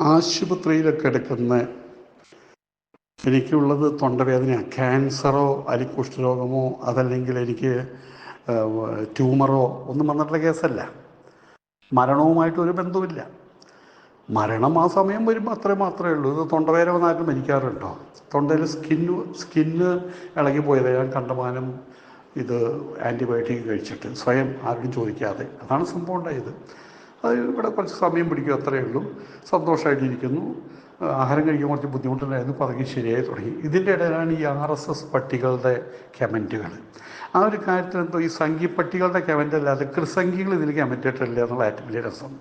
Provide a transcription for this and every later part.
ആശുപത്രിയിലൊക്കെ എടുക്കുന്ന എനിക്കുള്ളത് തൊണ്ടവേദന ക്യാൻസറോ അല്ലെങ്കിൽ കുഷ്ഠരോഗമോ അതല്ലെങ്കിൽ എനിക്ക് ട്യൂമറോ ഒന്നും വന്നിട്ടുള്ള കേസല്ല. മരണവുമായിട്ട് ഒരു ബന്ധവുമില്ല. മരണം ആ സമയം വരുമ്പോൾ അത്രേ മാത്രമേ ഉള്ളൂ. ഇത് തൊണ്ടവേദന വന്നാലും മരിക്കാറുണ്ടോ തൊണ്ടയിൽ സ്കിന്ന് സ്കിന്ന് ഇളകി പോയത്. ഞാൻ കണ്ടമാനം ഇത് ആന്റിബയോട്ടിക് കഴിച്ചിട്ട് സ്വയം ആരോടും ചോദിക്കാതെ. അതാണ് സംഭവം ഉണ്ടായത്. അത് ഇവിടെ കുറച്ച് സമയം പിടിക്കും അത്രയേ ഉള്ളൂ. സന്തോഷമായിട്ടിരിക്കുന്നു. ആഹാരം കഴിക്കാൻ കുറച്ച് ബുദ്ധിമുട്ടുണ്ടായിരുന്നു. പതുക്കെ ശരിയായി തുടങ്ങി. ഇതിന്റെ ഇടയിലാണ് ഈ ആർ എസ് എസ് പട്ടികളുടെ കമന്റുകൾ. ആ ഒരു കാര്യത്തിൽ എന്തോ ഈ സംഘി പട്ടികളുടെ കമന്റ് അല്ലാതെ കൃസംഖ്യകൾ ഇതിൽ കമന്റിട്ടില്ല എന്നുള്ള ഏറ്റവും വലിയ രസം.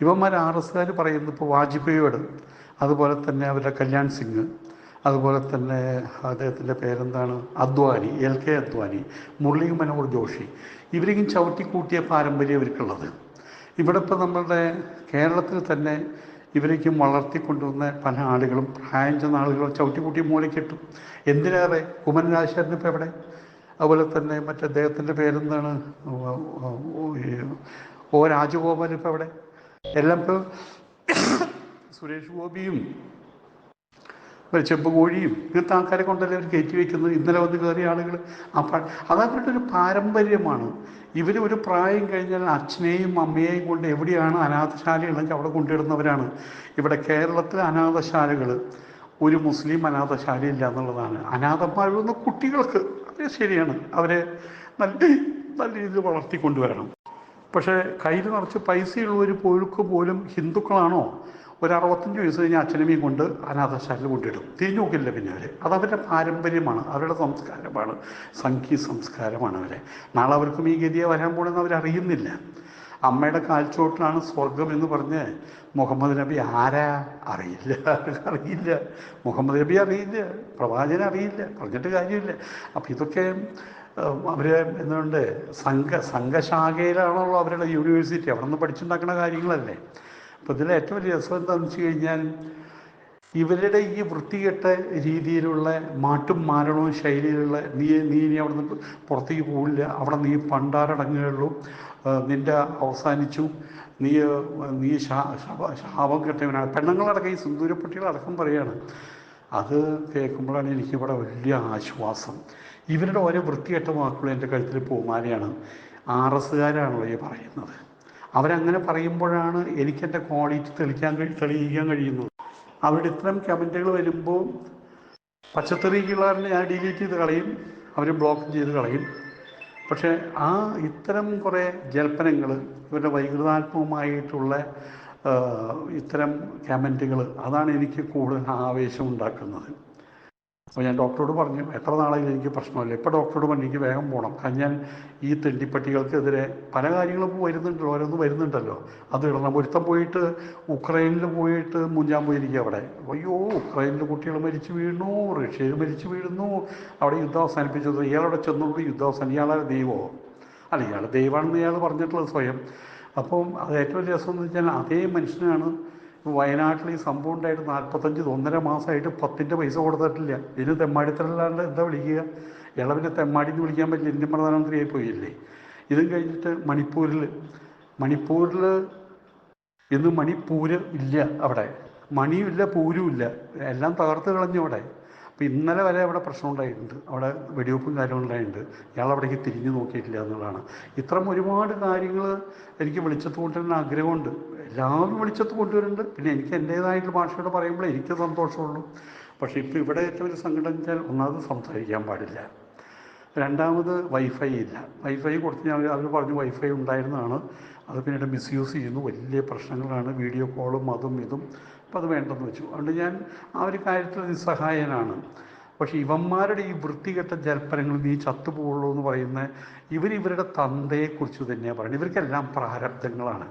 ഇവന്മാർ ആർ എസ്സുകാർ പറയുന്നത് ഇപ്പോൾ വാജ്പേയിയോട് അതുപോലെ തന്നെ അവരുടെ കല്യാൺ സിംഗ് അതുപോലെ തന്നെ അദ്ദേഹത്തിന്റെ പേരെന്താണ്? Advani L K Advani Murali Manohar Joshi. ഇവരെയും ചവിട്ടിക്കൂട്ടിയ പാരമ്പര്യം ഇവർക്കുള്ളത്. ഇവിടെ ഇപ്പോൾ നമ്മളുടെ കേരളത്തിൽ തന്നെ ഇവരേക്കും വളർത്തിക്കൊണ്ടുവന്ന പല ആളുകളും പ്രായം ചെന്ന ആളുകളും ചവിട്ടിക്കൂട്ടി മൂലക്കിട്ടു എന്തിനേറെ കുമരൻ രാജശേഖരൻ ഇപ്പോൾ എവിടെ? അതുപോലെ തന്നെ മറ്റേ അദ്ദേഹത്തിന്റെ പേരെന്താണ്? ഓ രാജഗോപാൽ ഇപ്പോൾ എവിടെ? എല്ലാം ഇപ്പോൾ സുരേഷ് ഗോപിയും ചെമ്പ് കോഴിയും ഇങ്ങനത്തെ ആൾക്കാരെ കൊണ്ടല്ലേ അവർ കയറ്റി വയ്ക്കുന്നത് ഇന്നലെ വന്ന് കയറിയ ആളുകൾ ആ അതവരുടെ ഒരു പാരമ്പര്യമാണ്. ഇവർ ഒരു പ്രായം കഴിഞ്ഞാൽ അച്ഛനെയും അമ്മയെയും കൊണ്ട് എവിടെയാണ് അനാഥശാലയുള്ളതെങ്കിൽ അവിടെ കൊണ്ടിടുന്നവരാണ് ഇവിടെ കേരളത്തിലെ അനാഥശാലകൾ ഒരു മുസ്ലിം അനാഥശാലയില്ല എന്നുള്ളതാണ്. അനാഥന്മാരുന്ന കുട്ടികൾക്ക് അത് ശരിയാണ്. അവരെ നല്ല നല്ല രീതിയിൽ വളർത്തിക്കൊണ്ടുവരണം പക്ഷേ കയ്യിൽ നിറച്ച് പൈസയുള്ളവർ പോഴുക്ക് പോലും ഹിന്ദുക്കളാണോ? ഒരു അറുപത്തഞ്ച് വയസ്സ് കഴിഞ്ഞാൽ അച്ഛനമ്മയും കൊണ്ട് അനാഥശാലയിൽ കൊണ്ടിടും തിരിഞ്ഞു നോക്കില്ല പിന്നെ അവർ അതവരുടെ പാരമ്പര്യമാണ്. അവരുടെ സംസ്കാരമാണ്. സംഘീയ സംസ്കാരമാണ് അവരെ. നാളെ അവർക്കും ഈ ഗതിയെ വരാൻ പോകണമെന്ന് അവരറിയുന്നില്ല. അമ്മയുടെ കാൽച്ചോട്ടിലാണ് സ്വർഗം എന്ന് പറഞ്ഞ് മുഹമ്മദ് നബി ആരാ? അറിയില്ല. അറിയില്ല. മുഹമ്മദ് നബി അറിയില്ല. പ്രവാചകൻ അറിയില്ല. പറഞ്ഞിട്ട് കാര്യമില്ല. അപ്പം ഇതൊക്കെ അവർ എന്തുകൊണ്ട്? സംഘ സംഘശാഖയിലാണല്ലോ അവരുടെ യൂണിവേഴ്സിറ്റി. അവിടെ നിന്ന് പഠിച്ചുണ്ടാക്കുന്ന കാര്യങ്ങളല്ലേ. അപ്പോൾ ഇതിൽ ഏറ്റവും വലിയ രസം എന്താണെന്ന് വെച്ച് കഴിഞ്ഞാൽ ഇവരുടെ ഈ വൃത്തികെട്ട രീതിയിലുള്ള മാട്ടും മാരണവും ശൈലിയിലുള്ള നീ നീ ഇനി അവിടെ നിന്ന് പുറത്തേക്ക് പോകില്ല അവിടെ നീ പണ്ടാരടങ്ങുകയുള്ളൂ. നിന്റെ അവസാനിച്ചു. നീ നീ ശാപം കെട്ടവനാണ്. പെണ്ണുങ്ങളടക്കം ഈ സിന്ദൂരപ്പെട്ടികളടക്കം പറയാണ്. അത് കേൾക്കുമ്പോഴാണ് എനിക്കിവിടെ വലിയ ആശ്വാസം. ഇവരുടെ ഓരോ വൃത്തികെട്ട വാക്കുകൾ എന്റെ കഴുത്തിൽ പൂമാലയാണ്. ആർ എസ്സുകാരാണല്ലോ ഈ പറയുന്നത്. അവരങ്ങനെ പറയുമ്പോഴാണ് എനിക്കെന്റെ ക്വാളിറ്റി തെളിക്കാൻ തെളിയിക്കാൻ കഴിയുന്നത്. അവരുടെ ഇത്തരം കമന്റുകൾ വരുമ്പോൾ പച്ചത്തെറിക്കുള്ളവരെ ഞാൻ ഡിലീറ്റ് ചെയ്ത് കളയും അവർ ബ്ലോക്ക് ചെയ്ത് കളയും. പക്ഷേ ആ ഇത്തരം കുറേ ജൽപ്പനങ്ങൾ ഇവരുടെ വൈകൃതാത്മകമായിട്ടുള്ള ഇത്തരം കമന്റുകൾ അതാണ് എനിക്ക് കൂടുതൽ ആവേശം ഉണ്ടാക്കുന്നത് അപ്പോൾ ഞാൻ ഡോക്ടറോട് പറഞ്ഞു എത്ര നാളെങ്കിലും എനിക്ക് പ്രശ്നമില്ല. ഇപ്പോൾ ഡോക്ടറോട് പറഞ്ഞു എനിക്ക് വേഗം പോകണം കാരണം ഞാൻ ഈ തെണ്ടിപ്പട്ടികൾക്കെതിരെ പല കാര്യങ്ങളും വരുന്നുണ്ടല്ലോ ഓരോന്നും വരുന്നുണ്ടല്ലോ. അത് ഇടണം ഒരുത്തം പോയിട്ട് ഉക്രൈനിൽ പോയിട്ട് മുഞ്ചാൻ പോയിരിക്കുക അവിടെ. അയ്യോ ഉക്രൈനിൽ കുട്ടികൾ മരിച്ചു വീഴുന്നു റഷ്യയിൽ മരിച്ചു വീഴുന്നു. അവിടെ യുദ്ധം അവസാനിപ്പിച്ചത് ഇയാളവിടെ ചെന്നുകൊണ്ട് യുദ്ധം അവസാനം ഇയാളെ ദൈവമോ അല്ല ഇയാൾ ദൈവമാണെന്ന് ഇയാൾ പറഞ്ഞിട്ടുള്ളത് സ്വയം. അപ്പം അത് ഏറ്റവും രസം എന്ന് വെച്ചാൽ അതേ മനുഷ്യനാണ് വയനാട്ടിൽ ഈ സംഭവം നാൽപ്പത്തഞ്ച് ഒന്നര മാസമായിട്ട് പത്തിന്റെ പൈസ കൊടുത്തിട്ടില്ല. ഇതിന് തെമ്മാടിത്തരല്ലാണ്ട് എന്താ വിളിക്കുക? ഇളവിനെ തെമ്മാടി എന്ന് വിളിക്കാൻ പറ്റില്ല. ഇന്ത്യൻ പ്രധാനമന്ത്രിയായി പോയില്ലേ? ഇതും കഴിഞ്ഞിട്ട് മണിപ്പൂരിൽ മണിപ്പൂരിൽ ഇന്ന് മണിപ്പൂര് ഇല്ല അവിടെ. മണിയും ഇല്ല പൂരും ഇല്ല. എല്ലാം തകർത്ത് കളഞ്ഞു അവിടെ. അപ്പോൾ ഇന്നലെ വരെ അവിടെ പ്രശ്നം ഉണ്ടായിട്ടുണ്ട്. അവിടെ വെടിവെപ്പും കാര്യങ്ങളും ഉണ്ടായിട്ടുണ്ട്. ഇയാൾ അവിടേക്ക് തിരിഞ്ഞു നോക്കിയിട്ടില്ല എന്നുള്ളതാണ്. ഇത്തരം ഒരുപാട് കാര്യങ്ങൾ എനിക്ക് വിളിച്ചത് കൊണ്ട് തന്നെ ആഗ്രഹമുണ്ട്. എല്ലാവരും വെളിച്ചത്ത് കൊണ്ടുവരുന്നുണ്ട്. പിന്നെ എനിക്ക് എന്റേതായിട്ടുള്ള ഭാഷയോട് പറയുമ്പോൾ എനിക്ക് സന്തോഷമുള്ളൂ. പക്ഷേ ഇപ്പോൾ ഇവിടെ ഏറ്റവും ഒരു വെച്ചാൽ ഒന്നാമത് സംസാരിക്കാൻ പാടില്ല. രണ്ടാമത് വൈഫൈ ഇല്ല. വൈഫൈ കൊടുത്ത് ഞാൻ അവർ പറഞ്ഞു വൈഫൈ ഉണ്ടായിരുന്നതാണ്. അത് പിന്നീട് മിസ്യൂസ് ചെയ്യുന്നു. വലിയ പ്രശ്നങ്ങളാണ്. വീഡിയോ കോളും അതും ഇതും. അപ്പം അത് വേണ്ടെന്ന് വെച്ചു. അതുകൊണ്ട് ഞാൻ ആ ഒരു കാര്യത്തിൽ നിസ്സഹായനാണ്. പക്ഷേ ഇവന്മാരുടെ ഈ വൃത്തികെട്ട ജൽപ്പനങ്ങൾ നീ ചത്തുപോകുള്ളൂ എന്ന് പറയുന്ന ഇവർ ഇവരുടെ തന്തയെക്കുറിച്ച് തന്നെയാണ് പറയുന്നത്. ഇവർക്കെല്ലാം പ്രാരബ്ധങ്ങളാണ്.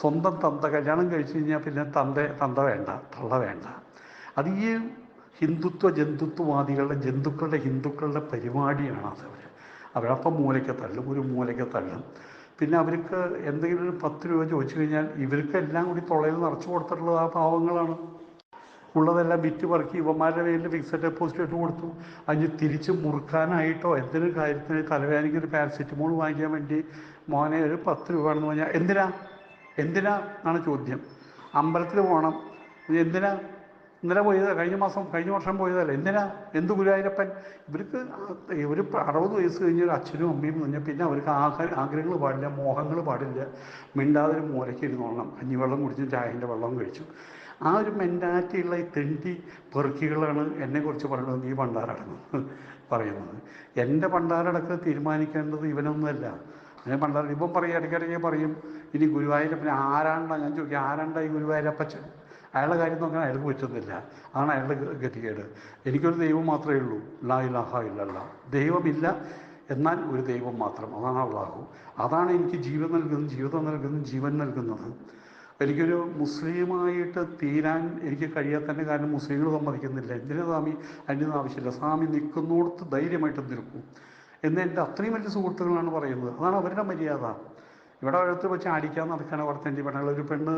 സ്വന്തം തന്ത കല്യാണം കഴിച്ചു കഴിഞ്ഞാൽ പിന്നെ തന്ത തന്ത വേണ്ട തള്ള വേണ്ട. അത് ഈ ഹിന്ദുത്വ ജന്തുത്വവാദികളുടെ ജന്തുക്കളുടെ ഹിന്ദുക്കളുടെ പരിപാടിയാണ് അത് അവർ അവരപ്പം മൂലയ്ക്ക് തള്ളും ഒരു മൂലയ്ക്ക് തള്ളും. പിന്നെ അവർക്ക് എന്തെങ്കിലും ഒരു പത്ത് രൂപ ചോദിച്ചു കഴിഞ്ഞാൽ ഇവർക്ക് എല്ലാം കൂടി തുളയിൽ നിറച്ചു കൊടുത്തിട്ടുള്ളത് ആ പാവങ്ങളാണ്. ഉള്ളതെല്ലാം വിറ്റ് പറക്കി ഇവന്മാരുടെ പേരിൽ ഫിക്സഡ് ഡെപ്പോസിറ്റ് ഇട്ട് കൊടുത്തു. അതിന് തിരിച്ച് മുറുക്കാനായിട്ടോ എന്തിനും കാര്യത്തിന് തലവേദനയ്ക്ക് ഒരു പാരസെറ്റമോൾ വാങ്ങിക്കാൻ വേണ്ടി മോനെ ഒരു പത്ത് രൂപ ആണെന്ന് പറഞ്ഞാൽ എന്തിനാ? എന്തിനാ എന്നാണ് ചോദ്യം? അമ്പലത്തിൽ പോകണം. എന്തിനാ? ഇന്നലെ പോയത് കഴിഞ്ഞ മാസം കഴിഞ്ഞ വർഷം പോയതല്ല? എന്തിനാ? എന്ത് ഗുരുവായൂരപ്പൻ? ഇവർക്ക് ഒരു അറുപത് വയസ്സ് കഴിഞ്ഞ ഒരു അച്ഛനും അമ്മയും കഴിഞ്ഞാൽ പിന്നെ അവർക്ക് ആഹാര ആഗ്രഹങ്ങൾ പാടില്ല മോഹങ്ങൾ പാടില്ല. മിണ്ടാതെ ഒരു മൂലയ്ക്ക് ഇരുന്നോളണം കഞ്ഞിവെള്ളം കുടിച്ചും ചായന്റെ വെള്ളം കഴിച്ചു. ആ ഒരു മെന്റാലിറ്റിയുള്ള ഈ തെണ്ടി പെറുക്കികളാണ് എന്നെക്കുറിച്ച് പറയുന്നത് ഈ പണ്ടാരടങ്ങും പറയുന്നത്. എന്റെ പണ്ടാരടക്ക് തീരുമാനിക്കേണ്ടത് ഇവനൊന്നുമല്ല ഞാൻ പണ്ടാരം ഇപ്പം പറയും ഇടയ്ക്കിടയ്ക്ക് പറയും ഇനി ഗുരുവായൂരപ്പനെ ആരാണ്ടാ? ഞാൻ ചോദിക്കും ആരാണ്ടാ ഈ ഗുരുവായൂരപ്പച്ചൻ? അയാളുടെ കാര്യം നോക്കാൻ അയാൾക്ക് പറ്റുന്നില്ല. അതാണ് അയാളുടെ ഗതികേട്. എനിക്കൊരു ദൈവം മാത്രമേ ഉള്ളൂ. ലാ ഇലാഹ ഇല്ലല്ല. ദൈവമില്ല എന്നാൽ ഒരു ദൈവം മാത്രം. അതാണ് അള്ളാഹു. അതാണ് എനിക്ക് ജീവൻ നൽകുന്നത് ജീവിതം നൽകുന്നത് ജീവൻ നൽകുന്നത്. എനിക്കൊരു മുസ്ലിമായിട്ട് തീരാൻ എനിക്ക് കഴിയാത്തതിന്റെ കാരണം മുസ്ലിങ്ങൾ സമ്മതിക്കുന്നില്ല. എന്തിനാ സ്വാമി? അതിന്റെ ആവശ്യമില്ല. സ്വാമി നിൽക്കുന്നിടത്ത് ധൈര്യമായിട്ട് നിൽക്കും. എന്ന് എന്റെ അത്രയും വലിയ സുഹൃത്തുക്കളാണ് പറയുന്നത്. അതാണ് അവരുടെ മര്യാദ. ഇവിടെ അടുത്ത് വെച്ച് അടിക്കാൻ നടക്കണ വർത്തന്റെ പെണ്ണുകൾ ഒരു പെണ്ണ്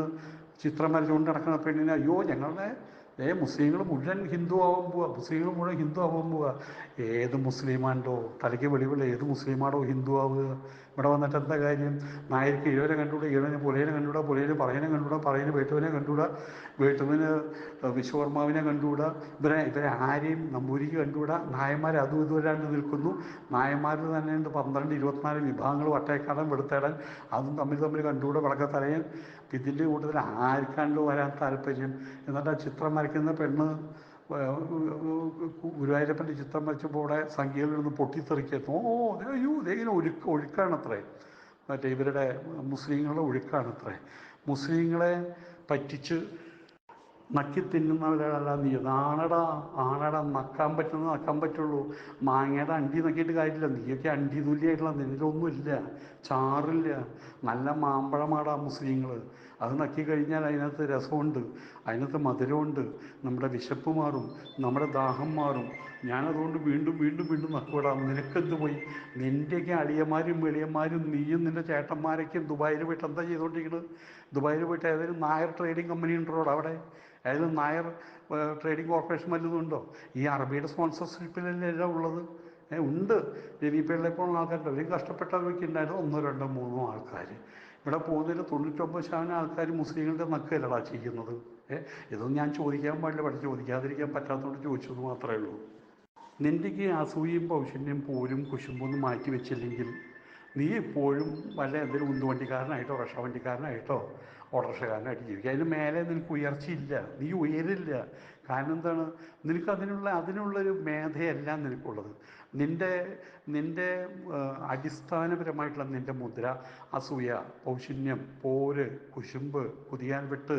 ചിത്രം വരച്ചുകൊണ്ട് നടക്കുന്ന പെണ്ണിനെ അയ്യോ ഞങ്ങളുടെ ഏ മുസ്ലിങ്ങൾ മുഴുവൻ ഹിന്ദു ആവാൻ പോവുക മുസ്ലിങ്ങൾ മുഴുവൻ ഹിന്ദു ആവാൻ പോവുക ഏത് മുസ്ലിമാണ്ടോ? തലയ്ക്ക് വെളിവുള്ള ഏത് മുസ്ലിമാണോ ഹിന്ദു ആവുക? ഇവിടെ വന്നിട്ട് എന്താ കാര്യം? നായർക്ക് ഇഴവനെ കണ്ടുകൂടാ ഇഴവന് പുലയനെ കണ്ടുകൂടാ പുലയന് പറയനെ കണ്ടുകൂടാ പറയന് വേട്ടുവിനെ കണ്ടുകൂടാ വേട്ടുവിന് വിശ്വകർമാവിനെ കണ്ടുകൂടാ. ഇവരെ ഇവരെ ആരെയും നമ്പൂരിക്ക് കണ്ടുകൂടാ. നായന്മാർ അതും ഇതുവരാണ്ട് നിൽക്കുന്നു. നായന്മാരിൽ തന്നെ ഉണ്ട് പന്ത്രണ്ട് ഇരുപത്തിനാല് വിഭാഗങ്ങൾ വട്ടേക്കാടൻ വെളുത്തേടൻ അതും തമ്മിൽ തമ്മിൽ കണ്ടുകൂടാ വിളക്കത്തലയൻ ഇതിന്റെ കൂട്ടത്തിൽ ആർക്കാണ്ട് വരാൻ താല്പര്യം? എന്നിട്ട് ആ ചിത്രം വരയ്ക്കുന്ന പെണ്ണ് ഗുരുവായൂരപ്പന്റെ ചിത്രം വരച്ചപ്പോൾ ഇവിടെ സംഖ്യയിൽ നിന്ന് പൊട്ടിത്തെറിക്കുന്നു ഓ അയ്യോ ഇങ്ങനെ ഒഴുക്ക് ഒഴുക്കാണത്രേ. മറ്റേ ഇവരുടെ മുസ്ലിങ്ങളുടെ ഒഴുക്കാണത്രേ. മുസ്ലിങ്ങളെ പറ്റിച്ച് നക്കി തിന്നുന്നവരല്ല നീ. ആണടാ ആണടാ നക്കാൻ പറ്റുന്ന നക്കാൻ പറ്റുള്ളൂ. മാങ്ങയുടെ അണ്ടി നക്കിയിട്ട് കാര്യമില്ല. നീയൊക്കെ അണ്ടി തുല്യായിട്ടുള്ള നിന്നിലൊന്നുമില്ല ചാറില്ല. നല്ല മാമ്പഴമാടാ മുസ്ലിങ്ങൾ അത് നക്കി കഴിഞ്ഞാൽ അതിനകത്ത് രസമുണ്ട് അതിനകത്ത് മധുരമുണ്ട് നമ്മുടെ വിശപ്പ് മാറും നമ്മുടെ ദാഹം മാറും. ഞാനതുകൊണ്ട് വീണ്ടും വീണ്ടും വീണ്ടും നക്കുവിടാം. നിനക്കെന്ത് പോയി? നിന്റെയൊക്കെ അളിയന്മാരും വെളിയന്മാരും നീയും നിന്റെ ചേട്ടന്മാരൊക്കെ ദുബായിൽ പോയിട്ട് എന്താ ചെയ്തുകൊണ്ടിരിക്കുന്നത് ദുബായിൽ പോയിട്ട് ഏതെങ്കിലും നായർ ട്രേഡിംഗ് കമ്പനി ഉണ്ടോ അവിടെ? ഏതെങ്കിലും നായർ ട്രേഡിംഗ് കോർപ്പറേഷൻ വല്ലതും ഉണ്ടോ? ഈ അറബിയുടെ സ്പോൺസർഷിപ്പിലല്ലേ എല്ലാം ഉള്ളത്? ഉണ്ട്. രവി പോലുള്ള ആൾക്കാരുണ്ട്. അവരും കഷ്ടപ്പെട്ടവരൊക്കെ ഉണ്ടായിരുന്നു ഒന്നോ രണ്ടോ മൂന്നോ ആൾക്കാർ ഇവിടെ പോകുന്നതിൽ തൊണ്ണൂറ്റൊമ്പത് ശതമാനം ആൾക്കാർ മുസ്ലിങ്ങളുടെ നക്കല്ലടാ ചെയ്യുന്നത്. ഏ? ഇതൊന്നും ഞാൻ ചോദിക്കാൻ പാടില്ല. പഠിച്ച് ചോദിക്കാതിരിക്കാൻ പറ്റാത്തതുകൊണ്ട് ചോദിച്ചത് മാത്രമേ ഉള്ളൂ. നിന്റെക്ക് അസൂയയും പൗഷന്യം പോലും കുശുമ്പൊന്നും മാറ്റി വെച്ചില്ലെങ്കിൽ നീ എപ്പോഴും വല്ല എന്തെങ്കിലും ഉന്തുവണ്ടിക്കാരനായിട്ടോ വണ്ടിക്കാരനായിട്ടോ ഓട്ടോറിക്ഷക്കാരനായിട്ട് ജീവിക്കുക. അതിന് മേലെ നിനക്ക് ഉയർച്ചയില്ല നീ ഉയരില്ല. കാരണം എന്താണ്? നിനക്ക് അതിനുള്ള അതിനുള്ളൊരു മേധയല്ല നിനക്കുള്ളത്. നിന്റെ നിന്റെ അടിസ്ഥാനപരമായിട്ടുള്ള നിന്റെ മുദ്ര അസൂയ പൗഷന്യം പോര് കുശുമ്പ് കുതിയാൻ വിട്ട്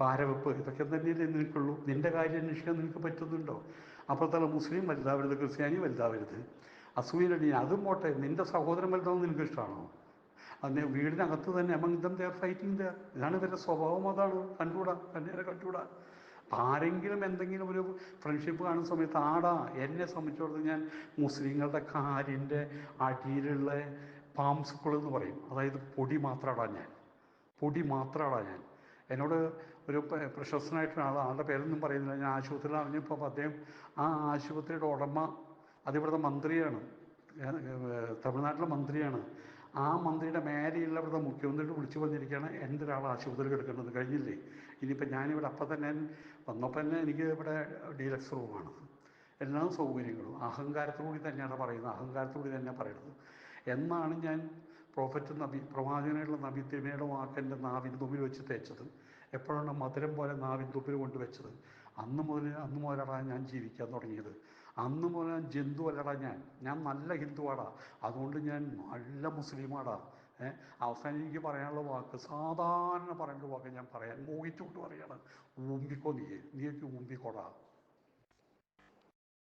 പാരവെപ്പ് ഇതൊക്കെ തന്നെയല്ലേ നിനക്കുള്ളൂ. നിന്റെ കാര്യം അന്വേഷിക്കാൻ നിനക്ക് പറ്റുന്നുണ്ടോ? അപ്പുറത്തുള്ള മുസ്ലിം വലുതാവരുത് ക്രിസ്ത്യാനി വലുതാവരുത്. അസൂയനടി അതും പോട്ടെ നിന്റെ സഹോദരൻ വലുതാവും നിനക്ക് ഇഷ്ടമാണോ? അതിന് വീടിനകത്ത് തന്നെ അമംഗ് ദം ഫൈറ്റിംഗ് ദർ ഇതാണ് ഇവരുടെ സ്വഭാവം അതാണ്. കണ്ടുകൂടാ കണ്ണേരെ കണ്ടുകൂടാ. ആരെങ്കിലും എന്തെങ്കിലും ഒരു ഫ്രണ്ട്ഷിപ്പ് കാണുന്ന സമയത്ത് ആടാ എന്നെ സംബന്ധിച്ചിടത്തോളം ഞാൻ മുസ്ലിങ്ങളുടെ കാലിന്റെ അടിയിലുള്ള സ്കൂൾ എന്ന് പറയും. അതായത് പൊടി മാത്രമാടാ ഞാൻ. പൊടി മാത്രമാടാ ഞാൻ. എന്നോട് ഒരു പ- പ്രശസ്തനായിട്ടുള്ള ആളുടെ പേരൊന്നും പറയുന്നില്ല. ഞാൻ ആശുപത്രിയിൽ അറിഞ്ഞപ്പോൾ അദ്ദേഹം ആ ആശുപത്രിയുടെ ഉടമ അതിവിടുത്തെ മന്ത്രിയാണ്. തമിഴ്നാട്ടിലെ മന്ത്രിയാണ്. ആ മന്ത്രിയുടെ മേലെയുള്ള ഇവിടുത്തെ മുഖ്യമന്ത്രിയോട് വിളിച്ചു വന്നിരിക്കുകയാണ് എന്റെ ഒരാൾ ആശുപത്രിയിൽ കിടക്കേണ്ടത് കഴിഞ്ഞില്ലേ? ഇനിയിപ്പോൾ ഞാനിവിടെ അപ്പം തന്നെ വന്നപ്പോൾ തന്നെ എനിക്ക് ഇവിടെ ഡീലക്സ് റൂമാണ്. എല്ലാ സൗകര്യങ്ങളും അഹങ്കാരത്തോടുകൂടി തന്നെയാണ് പറയുന്നത്. അഹങ്കാരത്തോടുകൂടി തന്നെ പറയുന്നത് എന്നാണ് ഞാൻ പ്രോഫറ്റ് നബി പ്രവാചകനായിട്ടുള്ള നബി തിരുമയുടെ വാക്കെന്റെ നാവിൻ തുമ്പിൽ വെച്ച് തേച്ചത്. എപ്പോഴാണ് മധുരം പോലെ നാവിൻ തുമ്പിൽ കൊണ്ട് വെച്ചത് അന്ന് മുതൽ അന്ന് മുതലടാ ഞാൻ ജീവിക്കാൻ തുടങ്ങിയത്. അന്ന് മുതൽ ഞാൻ ഞാൻ. ഞാൻ നല്ല ഹിന്ദുവാടാ. അതുകൊണ്ട് ഞാൻ നല്ല മുസ്ലിമാടാ. ഏഹ് അവസാനം എനിക്ക് പറയാനുള്ള വാക്ക് സാധാരണ പറയേണ്ട വാക്ക് ഞാൻ പറയാൻ മോഹിച്ചുകൊണ്ട് പറയാണ്. ഊമ്പിക്കോ നീ നീയൊക്കെ ഊമ്പിക്കോടാ.